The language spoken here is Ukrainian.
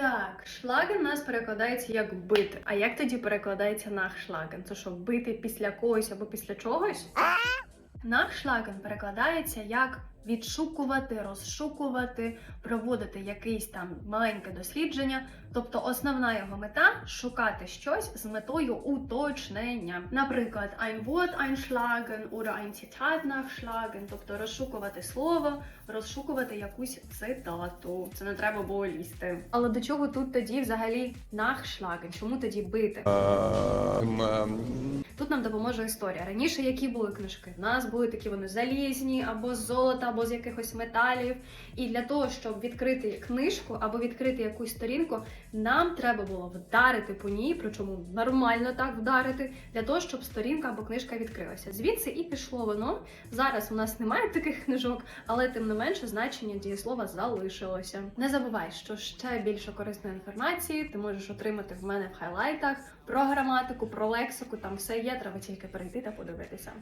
Так, шлаген нас перекладається як бити. А як тоді перекладається нахшлаген? Це що, бити після когось або після чогось? Нахшлаген перекладається як відшукувати, розшукувати, проводити якесь там маленьке дослідження. Тобто основна його мета шукати щось з метою уточнення. Наприклад, ein Wort einschlagen oder ein Zitat nachschlagen, тобто розшукувати слово, розшукувати якусь цитату. Це не треба було лізти. Але до чого тут тоді взагалі нахшлаген? Чому тоді бити? Тут нам допоможе історія. Раніше які були книжки? У нас були такі вони залізні, або з золота, або з якихось металів. І для того, щоб відкрити книжку або відкрити якусь сторінку, нам треба було вдарити по ній, причому нормально так вдарити, для того, щоб сторінка або книжка відкрилася. Звідси і пішло воно. Зараз у нас немає таких книжок, але тим не менше значення дієслова залишилося. Не забувай, що ще більше корисної інформації ти можеш отримати в мене в хайлайтах про граматику, про лексику. Там все є. Треба тільки перейти та подивитися.